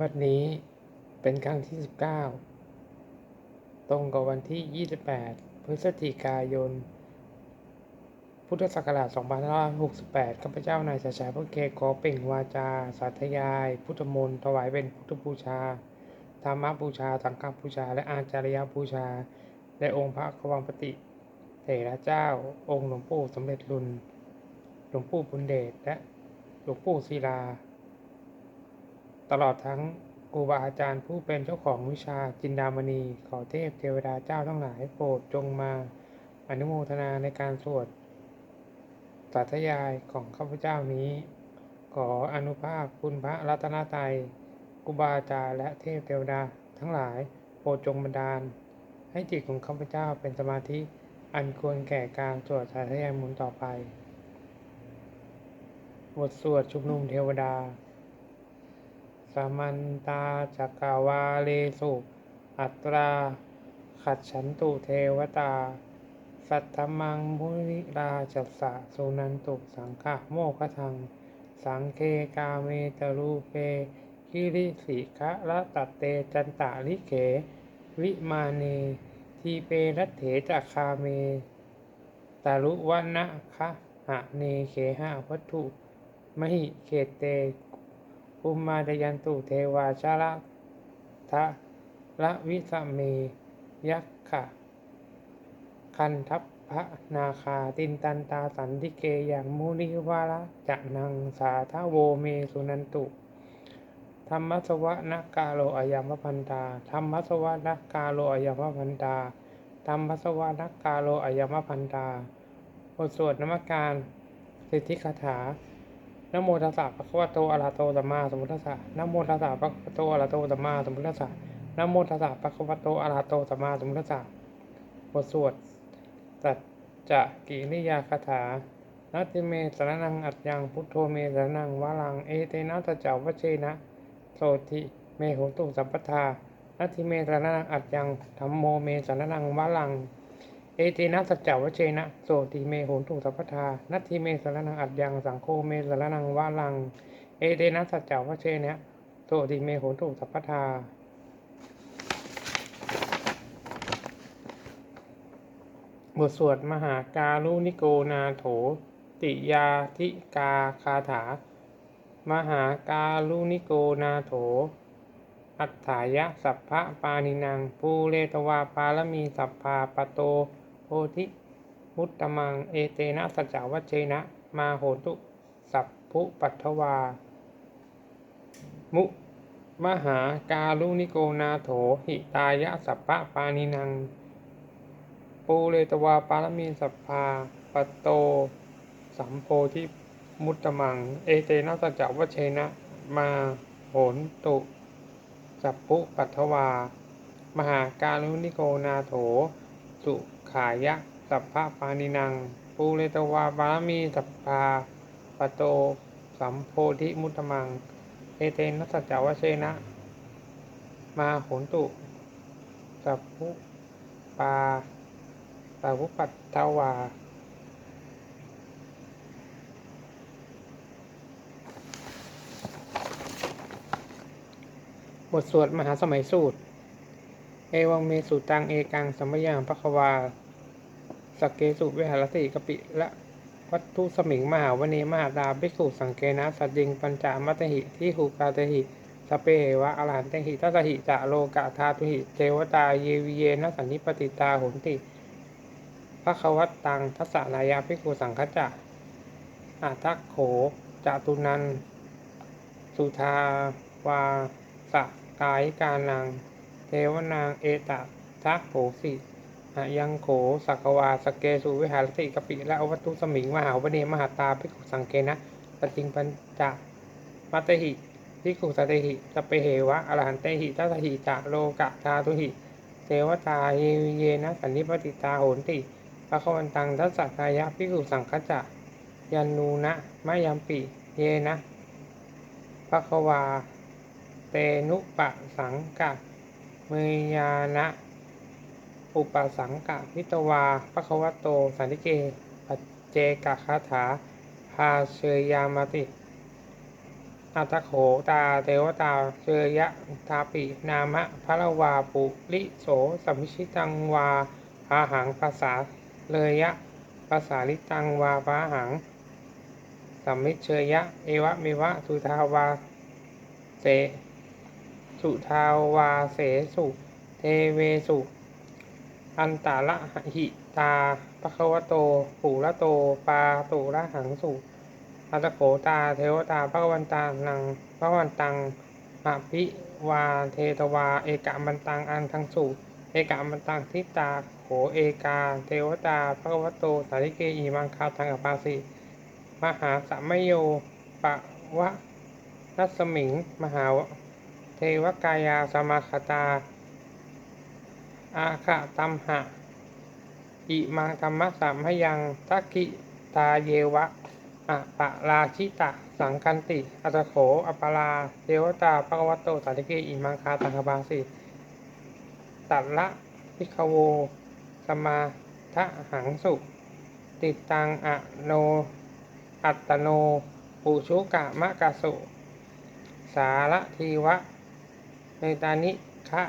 บัดนี้เป็นครั้งที่ 19 ตรงกับวันที่ 28 พฤศจิกายน พุทธศักราช 2568 ข้าพเจ้านายชัยชัยพระเกศขอเปล่งวาจา สาธยาย พุทธมนต์ถวายเป็นพุทธบูชา ธรรมบูชาสังฆบูชา และอาจารยบูชาในองค์พระควังปติเถระเจ้า องค์หลวงปู่สมเด็จรุนหลวงปู่บุญเดชและหลวงปู่ศิลา ตลอดทั้งครูบาอาจารย์ผู้เป็นเจ้าของวิชาจินดามณีขอเทพเทวดาเจ้าทั้งหลายโปรดจงมาอนุโมทนาในการสวดสาธยายของข้าพเจ้านี้ ขออนุภาพคุณพระรัตนตรัย ครูบาอาจารย์และเทพเทวดาทั้งหลายโปรดจงบันดาล ให้จิตของข้าพเจ้าเป็นสมาธิอันควรแก่การสวดสาธยายมนต์ต่อไป บทสวดชุมนุมเทวดาสมันตาจักรวาเลสุ อัตรา ขัดฉันตุเทวตา สัทธมังมุนิราจัสสะสุนันตุสังฆะโมคทัง สังเคกาเมตรูเป คิริสิคะละตัตเตจันตะลิเข วิมาเน ทีเปรัตเถจักคาเมตารุวันะคะหะเนเขหะวัตถุ มหิเขเตภูมิมาดยันตุเทวาชาละทะละวิสเมยักขะคันทัพพระนาคาตินตันตาสันติเกอย่างมุนิวาระจะนังสาทาโวเมสุนันตุ ธรรมสวะนักกาโลอายามพันตาธรรมสวะนักกาโลอายามพันตาธรรมสวะนักกาโลอายามพันตาบทสวดนมัสการสิทธิคาถานโมตัสสะภะคะวะโตอะระหะโตสัมมาสัมพุทธัสสะนโมตัสสะภะคะวะโตอะระหะโตสัมมาสัมพุทธัสสะนโมตัสสะภะคะวะโตอะระหะโตสัมมาสัมพุทธัสสะบทสวดสัจจะกิริยาคาถานัตติเมสรนังอัจยังพุทโธเมสรนังวาลังเอเตนะตะเจ้าวเชนะ โสติเมโหตุสัมปทานัติเมสรนังอัจยังธรรมโมเมสรนังวาลัง เอเตนะสัจจวเชนะ โสติเมโหตุสัพพทานัตถิเมสรนังอัดยังสังโฆเมสรนังวาลัง เอเตนะสัจจวเชนะโสติเมโหตุสัพพทาบทสวดมหาการุณิโกนาโถ ติยาธิกาคาถา มหาการุณิโกนาโถ อัฏฐายะสัพพะปานินังปูเรตวาปารมีสัพพาปโตโพธิมุตตมังเอเตนะสัจจวัชเชนะมาโหตุ สัพพุปัทถวา มุมหาการุณิโกนาโถหิตายะสัพพะปานินัง ปูเรตวาปารมีสัพพาปโต สัมโพธิ มุตตมัง เอเตนะสัจจวัชเชนะ มาโหนตุ สัพพุปัทถวา มหาการุณิโกนาโถ สุขายะ สัพพะปานินัง ปูเรตวาบารมีสัพพาปโต สัมโพธิมุตตมัง เอเตนะสัจจวเชนะ มาโหนตุ สัพพุปาสัพพุปัทถวา ทสวดมหาสมัยสูตร เอวังเมสุตังเอกังสัมมยังพระควาสกเกสุวิหารติกปิและวัตถุสมิงมหาวเนมหาดาภิกษุสังเกนะสัจจิงปัญจามัตหิที่หูกาตหิสเปเหวะอรหันตหิทัสหิจะโลกะธาตุหิเทวตาเยวิเยนะสันนิปติตาหุนติพระควัตตังทัสสนายาภิกขุสังคจะอาทักโขจตุนัน สุทาวาสะ กายกานัง เทวนางเอตะทักโขสิหายังโขสักวาสเกสุวิหารติกปิและอวัตุสมิงมหาวเนมหาตาภิกขุสังเกนะปจิงปัญจมัตหิภิกขุสตหิสเปเหวะอรหันเตหิทัสหิจะโลกะธาตุหิเทวตาเยวิเยนะสันนิปติตาโหนติพระควันตังทัสสะทายะภิกขุสังคจะยันนูนะมะยัมปิ เยนะภควา นุปสังกะเมยานะ อุปสังกะวิตวาปะคะวะโต สันติเกปัจเจกคาถาพาเชยยามติอัตโขตาเทวตาเชยะทาปินามะพระวาปุริโสสัมมิชิตังวาพาหังภาษาเลยะภาษาลิตังวาพาหังสัมมิเชยยะเอวะเมวะสุทาวาเส สุทาวาเสสุ เทเวสุ อันตาละหิตาปะคะวะโต ปุระโต ปาตุระหังสุอัตโขตา เทวตาพระวันตานังพระวันตังอภิวาเทตวา เอกะมันตัง อันทังสุ เอกะมันตังทิตา โขเอกา เทวตาพระวัตโต สาริเกอีมังคาทังอภาสิ มหาสัมโยปะวะรัสมิง มหาว เทวกายาสมาคตา อาคะตัมหะ อิมังธรรมะสัมพยังทักขิตาเยวะอะปะราชิตะ สังคันติ อัตโขอปลาเทวตาภควโตสาริเกอิมังคาตังคบาสิตัดละพิกโว สมาทะหังสุ ติดตังอะโน อัตโน ปุชุกะมะกะสุ สารทีวะ เนตานิคะ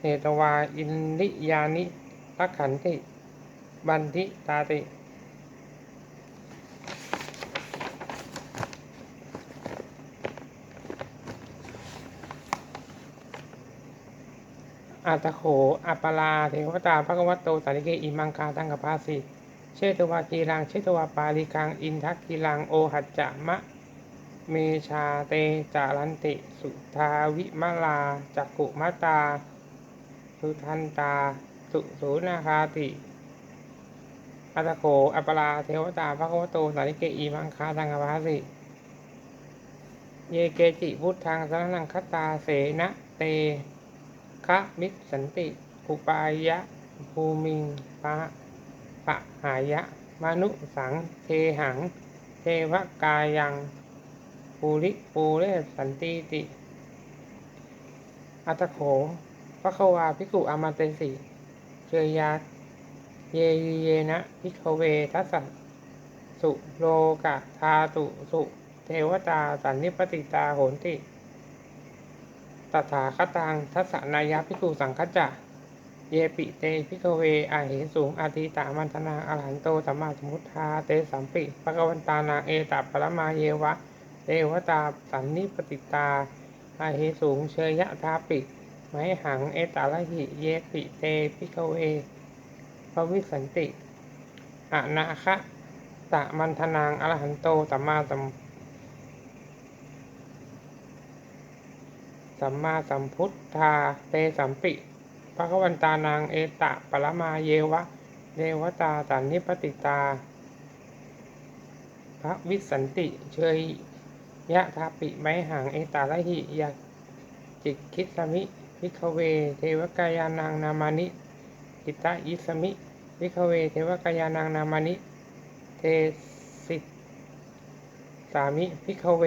เนตวาอินนิยานิรักขันติบันทิตาติอัตโข อัปปลา เทวตาภควโตสาริเกอิมังคาตังกภาสิเชตวากีรัง เชตวาปาลิกัง อินทักกีรัง โอหัจจะมะ เมชาเตจารันติ สุทาวิมลาจักกุมาตา สุทันตา สุสูนาคาติอัตโขอัปปลาเทวตาภควโตสาริเกอิมังคาตังกภาสิเยเกจิพุทธังสรนังคตาเสนะเตคะมิสสันติอุปายะภูมิงปะปะหายะ มนุสังเทหัง เทวกายัง ปูริปูเรสันติติ อัตโขพระควาภิกขุอามาเตสิเชยยาเยยเยนะพิกเวทัสสะสุโลกะทาตุสุเทวตาสันนิปติตาโหนติตถาคตังทัสสนายะพิกุสังคจจะเยปิเตพิกเวอาเหสูงอาทิตามันธนาอรหันโตสัมมาสมุทธาเตสัมปิปะกวันตานาเอตาปรมาเยวะ เทวตาสันนิปติตาอาเหสูงเชยยะทาปิ ไมหังเอตาลหิเยปิเตพิกเวพระวิสันติอนาคะตะมันธนางอรหันโตสัมมาสัมสัมมาสัมพุทธาเตสัมปิภะคะวันตานางเอตะปรมาเยวะเดวตาสันนิปติตา พระวิสันติเชย ยะทาปิไมหังเอตาละหิยะจิกคิสมิวิคเว เทวกายานางนามานิกิตายิสมิวิคเว เทวกายานางนามานิเทสิสามิพิคเว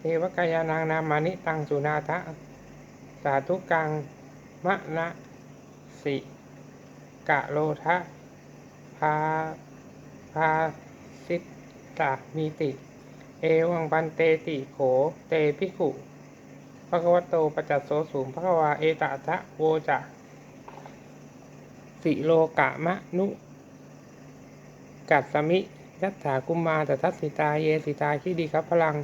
เทวกายานางนามานิตังสุนาทะสาธุกังมะนะสิกะโลทะพาพาสิตตามีติ เอวังปันเตติโข เตพิขุพระควโตปัจจโสสูงพระควาเอตะทะโวจะสิโลกะมะนุ กัสสมิยัตถากุมมาตทัสสิตาเยสิตาคิดีครับพลัง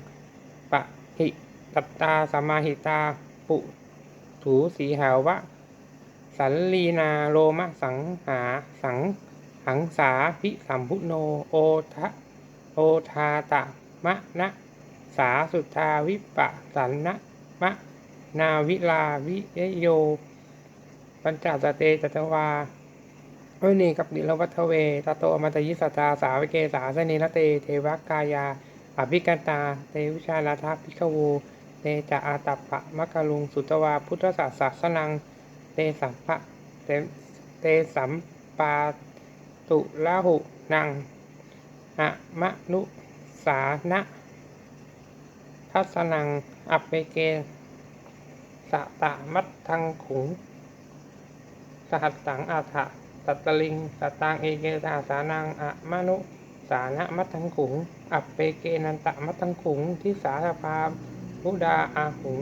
ปะหิตัตตาสมมาหิตา ปุถูสีหาวะ สัลลีนาโลมะสังหาสังหังสาพิสัมพุโนโอทะโอทาตะ มะนะสาสุทาวิปะสันนะมะนาวิลาวิเยโย ปัญจสเตจตวาเวนีกับดิลวัทเวตโตอมตยิสตาสาวิเกสาสนินเต เทวกายา อภิกันตา เตวิชาลาทาพิกโวเตจะอาตัปปะมะกะลุงสุตวา พุทธศาสสนัง เตสัมภะเตเตสัมปาตุลาหุนังอะมะนุ สานะทัสนัง อัปเปเกสะตะมัตทังขุง สหัสสังอาถะตัตตลิงตัตตังเอเกสาสานังอะมนุสานะมัตทังขุง อัปเปเกนันตะมัตทังขุง ทิสาสภาพุดาอาหุง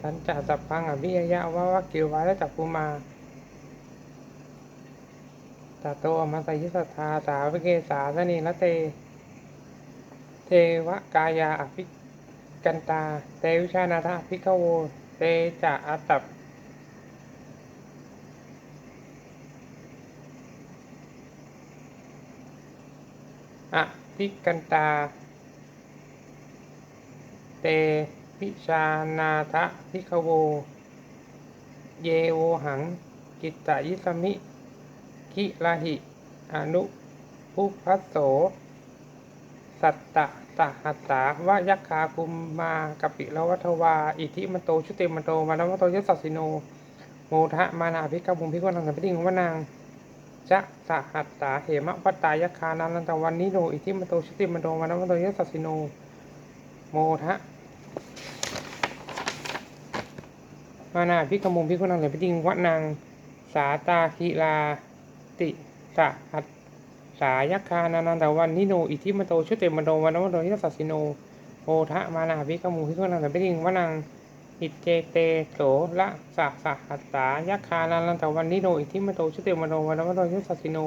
สัญจาสัพพังอภิยยะวะวะกิววาและจักกุมาตาโตมัสยิสัทธาสาวเกสาสนีละเต เทวกายาอภิกันตา เตวิชานาถาภิกขโว เตจะอัตับอภิกันตา เตวิชานาทะพิกโว เยโวหัง กิตตยิสมิ คิลาหิ อนุภุพัสโส สัตตะตะหัตตาวะยักขาคุมมากปิละวัทวา อิทิมันโตชุติมันโตมานวัตโตยสัสสิโน โมทะมานาภิกบุมพิกวนังสัมปติงวนางจะสหัสสาเหมะวัตตายคานันตวันนิโนอิทิมโตชุติมโตวันมโตยสัสสิโน โมทะมานาพิกมุมพิกุนังเหลปิดิงวนางสาตาคิลาติสหัส สายคานันตวันนิโน อิทิมโตชุติมโตวันมโตยสัสสิโนโมทะมานาพิกมุมพิกุนังเหลปิดิงวะนางอิเจเตโสละสะสะหัสสายัคคานันตวันนิโน อิทิมโตชุติมโนวันมโตยุสัสสิโน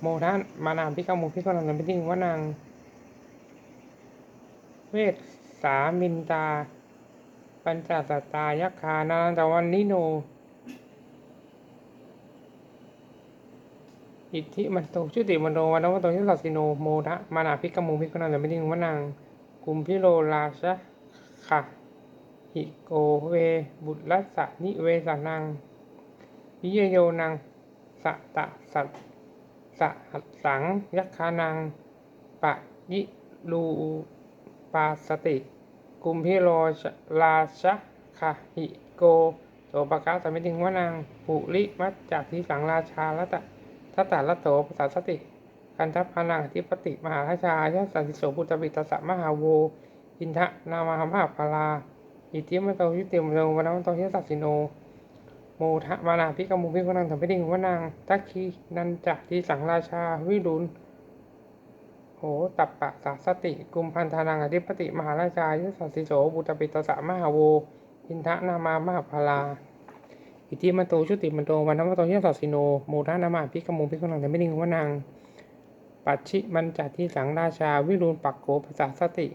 โมทันมานาพิกมุพิกนันพิทิงวนัง เวสสามินตา ปัญจสัตตายัคคานันตวันนิโน อิทธิมันโตชุติมันโตวันนวโตยุสัสสิโนโมทะมานาพิกมุพิกนันพิทิงวนังกุมพิโรราชะค่ะหิโกเว บุตรลัสสะนิเวสานังวิเยโยนังสะตะสัตสะหัสังยักขานัง ปะยิลูปาสติ กุมพิโรราชะคาหิโกโสปกาสมิติงวนัง ปุริมัจจากทิสังราชาละตะ ทัตตาลโตภาษาสติคันทัพพานังอธิปติ มหาราชายะสันติโสปุตตปิตสสะมหาโวอินทะนามหามหาพลาอิทิมโตยุติมโตวันนโตเยสัสิโน โมทะมานาพิกมุพิกนังธรรมพิดิงวนังทักคีนันจักทีสังราชาวิรุณโหตัปปะสาสติ กุมพันธานังอธิปติ มหาราชายสัสสิโสบุตรปิตสะมหาโวอินทะนามามหาพลา อิทิมโตชุติมโตวันนมโตเยสัสสิโนโมทะนามาพิกมุพิกนังธรรมพิดิงวนังปัจฉิมันจักทีสังราชา วิรุณปักโกภาษาสติ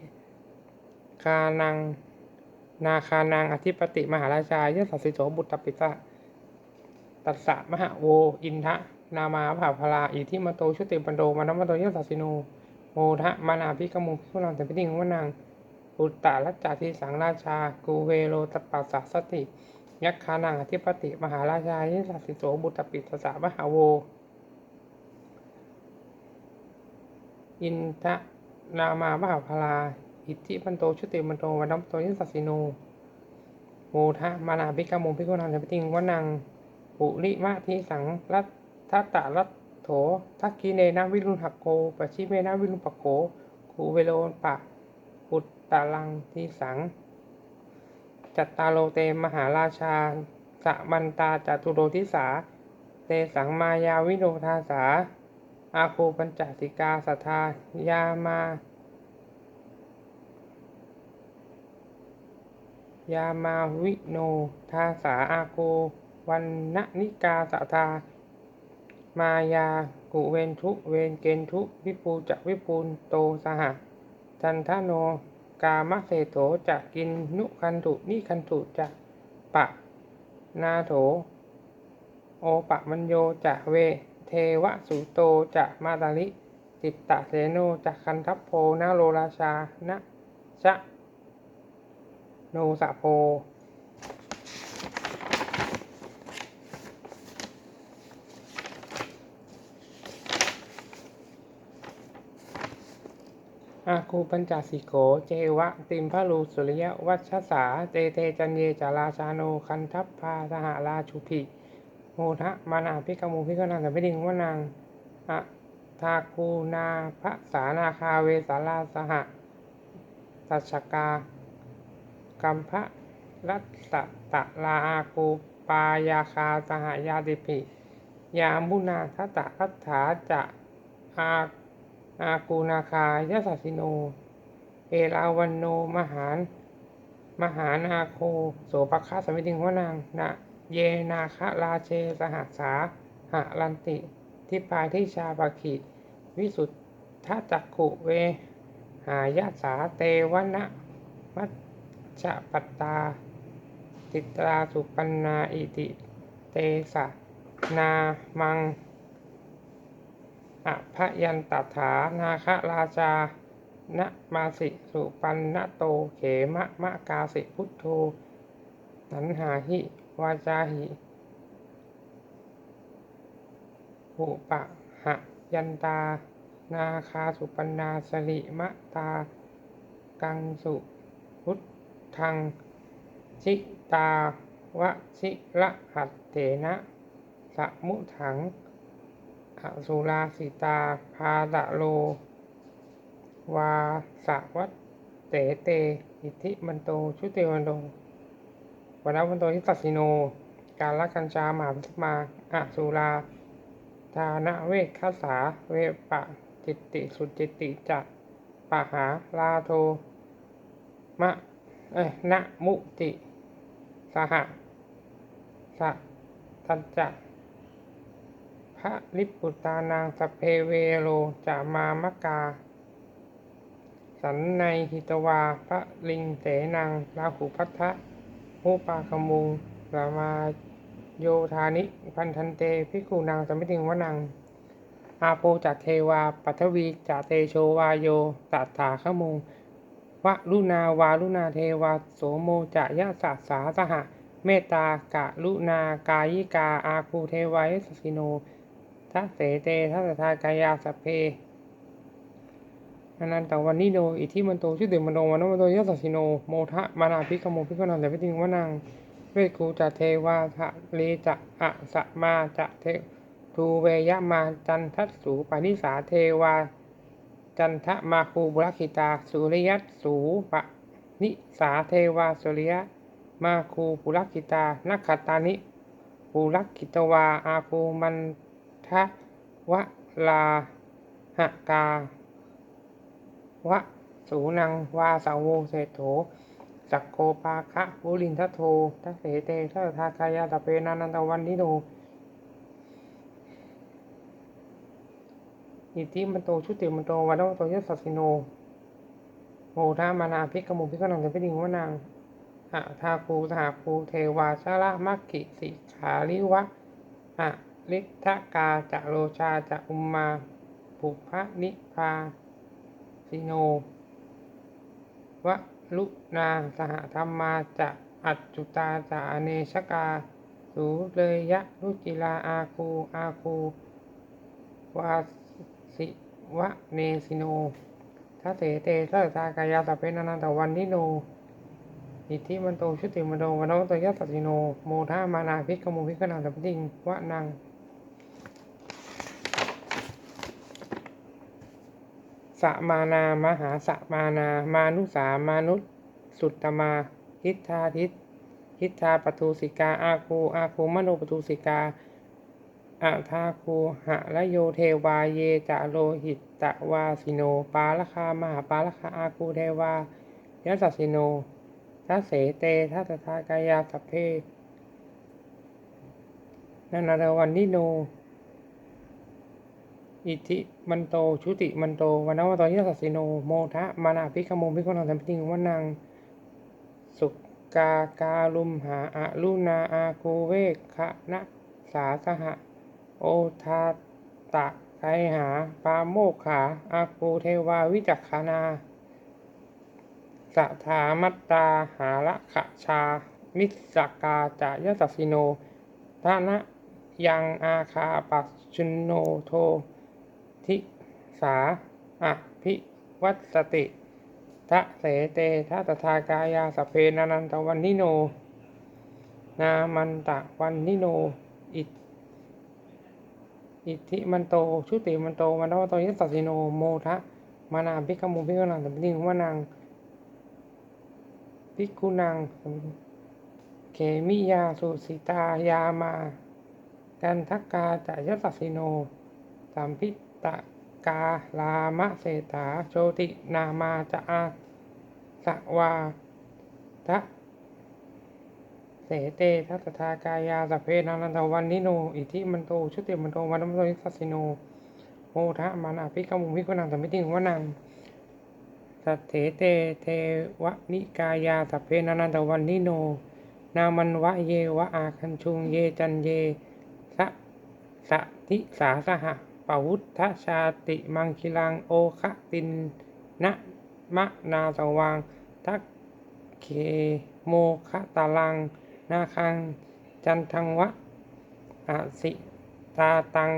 คานัง นาคานางอธิปติมหาราชายสัสสิโสบุตรปิตะตัสสะมหาโว อินทะนามาภาพลาอิทิมโตชุติปันโดมานมโตยสัสสิโนโมทะมานาพิกมุพิคุนังแต่พิทิงวนังอุตตาลัจจาทิสังราชา กูเวโรตปัสสะสติ ยักขานังอธิปติ มหาราชายสัสิโสบุตรปิตสะมหาโว อินทะนามาภาพลา อิทธิปันโตชุติมันโตวันนัมโตยสัสิโนโมทะมานาภิกขมุภิกขุนังสัพพิติงวนังปุริมาทิสังรัตทัตตะรัตโถทักคีเนนะวิรุณหักโกปชิเมนะวิรุณปะโกคูเวโลปะปุตตะลังทิสัง จัตตาโลเตมหาราชาสะมันตาจตุโรทิสา เตสังมายาวิโนทาสา อาคูปัญจสิกาสัทธายามายามาวิโนทาสาอาโกวันนนิกาสัทธามายากุเวนทุเวนเกนทุ วิปูจะวิปูนโตสหจันทโน กามเสโถจะกินนุคันตุนิคันตุจะปะนาโถ โอปะมัญโยจะเว เทวสุโตจะมาตาลิจิตตะเสโนจะคันทัพโพนาโลราชานะชะโนสะโพ อาคูปัญจสิโกเจวะ ติมพะลูสุริยวัชสาเตเตจันเยจาราชาโนคันทัพพาสหราชุพิโมทะมานาพิกมูพิกนังกับพิดิงวนังอะทาคูนาพระสานาคาเวสาราสหตัชกากัมพะรัตตะตะลาอาคูปายาคาสหายาติปิ ยามุนาทัตตะคัตถาจะอา อากูนาคายสัสสิโน เอราวันโนมหานมหานาโคโสภคะสมิติงวนางนะเยนาคะราเชสหัสสาหะลันติ ทิปายทิชาปคิวิสุทธจักขุเว หายาสาเตวนะมัจจปัตตา ติตราสุปันนาอิติ เตสะนามัง อภยันตถานาคราชานะมาสิสุปันนโตเขมะมะกาสิพุทโธนันหาหิวาจาหิหุปะหะยันตา นาคาสุปันนาสริมะตา กังสุพุทธังชิตาวะชิระหัตเถนะสมุถัง อสุราสิตา พาดะโล วาสวัตเตเต อิทธิมันโต ชุติวันโตวันวันโตทิตัสสิโน การละกัญชามหาพิมาอสุราทานะเวคขสา เวปะ จิตติสุจิตติจะปะหาลาโท มะ เอ้นะมุติ สหะสะตัจจะ พระลิปุตานางสเพเวโรจามามกา สันในหิตวาพระลิงเสนังราหุพัทธะหูปาคมุงสามาโยธานิ พันธันเตพิกุนางสมิติงวนัง อาโปจัตเทวาปัทวีจัตเตโชวาโยตัตถาขมุงวะลุนาวาลุนาเทวาโสโมจะยะสัสสาสหะ เมตตากะลุนากายิกาอาคูเทวายสสิโน ทัสเสเตทัสทากายาสเพอนันตวันนิโนอิทิมันโตชุติมันโนวันโนมันโตยะสัสิโนโมทะมานาภิกขโมภิกขนันแต่พิติงวนังเวกูจะเทวาทะเลจะอะสะมาจะเททูเวยะมาจันทัสสูปานิสาเทวา จันทะมาคูบุรคิตา สุริยัตสูปะนิสาเทวาสุริยะ มาคูปุรคิตานักขตานิปุรคิตวาอาคูมันะวะลาหะกาวะสูนังวาสาวโวเศโถจักโคปาคะบุรินทโททัเสเตทัทากายาตะเปนานันตวันนิโนอิติมันโตชุติมันโตวันโนโตยสสสิโนโมทามานาภิกขมุภิกขนังจะพิดิงวนางอะทาคูสหคูเทวาชาละมักกิสิขาลิวะอะ ลิทธกาจะโรชาจะอุมมาปุพะนิพาสิโนวะลุนาสหธรรมาจะอัจจุตาจะอเนชกา สูเลยยะรุจิลาอาคูอาคูวาสิวะเนสิโนทัเสเตทัสสากายาตะเป็นอนันตวันนิโน อิทธิมันโตชุติมันโตวันโนตยัสสิโน โมทามานาภิกขโมภิกขนาสัพพิงวะนัง สมานามหาสมา นามานุสามานุสุตตมาทิฏฐาทิฏทิฏฐาปทุสิกา อาคูอาคูมโนปทุสิกาอะทาคูหะละโยเทวาเยจะโลหิตตะวาสิโน ปาละคามหาปาละคาอาคูเทวายัสสสิโนทัสเสเตทัสสทากายาสัพเพนันนาวันนิโน อิทิมันโตชุติมันโตวันนวตยัสสสิโนโมทะมานาภิกขโมภิกขนังสัมปิงวันังสุกาการุมหาอะลุนาอาคูเวกขะนะสาสหะ โอทาตะไคหาปาโมกขาอาคูเทวาวิจักขานาสถามัตตาหาละขะชา มิสกาจายสัสสิโนทานะยังอาคาปัสชุนโนโท ทิสาอภิวัตสติทะเสเตทัตถากายาสเพนานันตวันนิโน นามันตะวันนิโน อิอิทธิมันโต ชุติมันโต มันโตโตยัสสสิโน โมทะมานาภิกมุภิกนังสัมปิงวานังภิกขุนังเขมิยาสุสิตายามา กันทักกาจะยสัสสิโนสัมพิ ตะกาลามะเศรษฐาโชตินามาจะอาสวาทะเสเตทัตถากายาสเพนันตวันนิโน อิทิมันโต ชุติมันโตวันมโตนิสัสิโนโมทะมันอภิกมุพิกนังสมิติงวนังสัทเถเตเทวนิกายาสัพเพนันตวันนิโน นามันวะเยวะอาคันชุงเยจันเยสะสะทิสาสหะ วุฒชาติมังคิลังโอคตินนะมะนาสวังทักเคโมคะตาลัง นาคัง จันทังวะอาสิตาตัง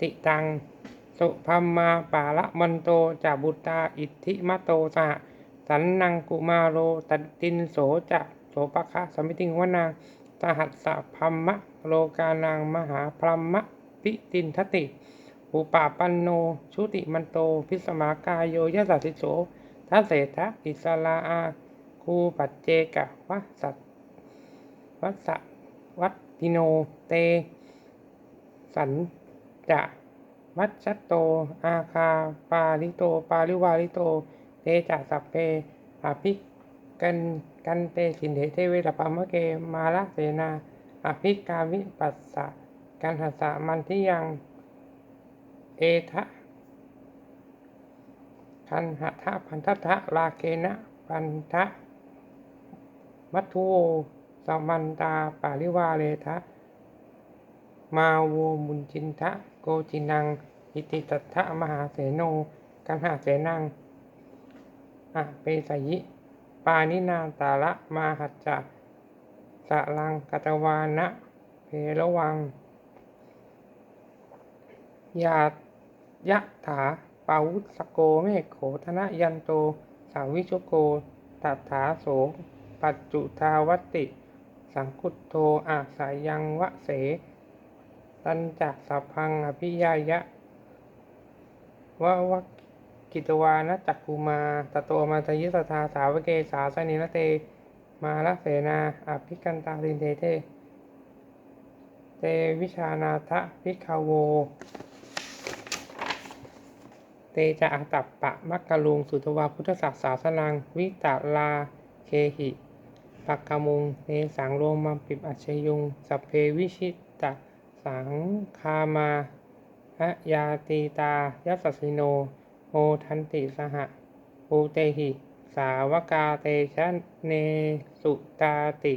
ติตัง สุพัมมาปาละมันโตจาบุตาอิทธิมะโตสหสันนังกุมาโรตัดตินโสจะโสปะคะสมิติงวนาสหัสสะพัมมะโลกานังมหาพรหมะ ปิตินทติ อุปาปันโน ชุติมันโต พิสมากายโยยสัสิโสทัสเสทะอิสลาอาคูปัจเจกะวะสัตวัสะวัตติโน เต สันจะวัชชโต อาคา ปาลิโต ปาลิวาลิโต เตจะสัพเพอภิกันกันเตสินเถเทเวตปามะเก มาละเสนา อภิกาวิปัสสะ กันหัสสะมันทิยังเอทะคันหทะพันททะลาเกนะพันทะมัทุโวสมันตาปาริวาเลทะ มาโวมุนจินทะ โกจินัง อิติตัทะมหาเสโนกันหาเสนังอะเปสยิ ปานินาตาละมาหัจจะสะลังกัตวานะเพระวัง ยายะถาปาวุสโกเมฆโขธนยันโตสังวิชโกตัถาโสปัจจุทาวัติ สังคุตโทอาสายังวะเสตันจักสัพพังอภิยายะวะวะกิตวานะจักกุมาตโตมาทยิสทาสาวเกสาสนินเต มาลเสนาอภิกันตาลินเทเทเตวิชานาทะพิกขโว เตจะอาตัปปะมักกะลุง สุตวาพุทธศักสาสนัง วิตาลาเคหิปักกมุง เนสังโรมัมปิบอัชยุง สัพเพวิชิตตสังคามาหะยาตีตา ยัสสิโน โมทันติสหะภูเตหิ สาวกาเตชะเนสุตาติ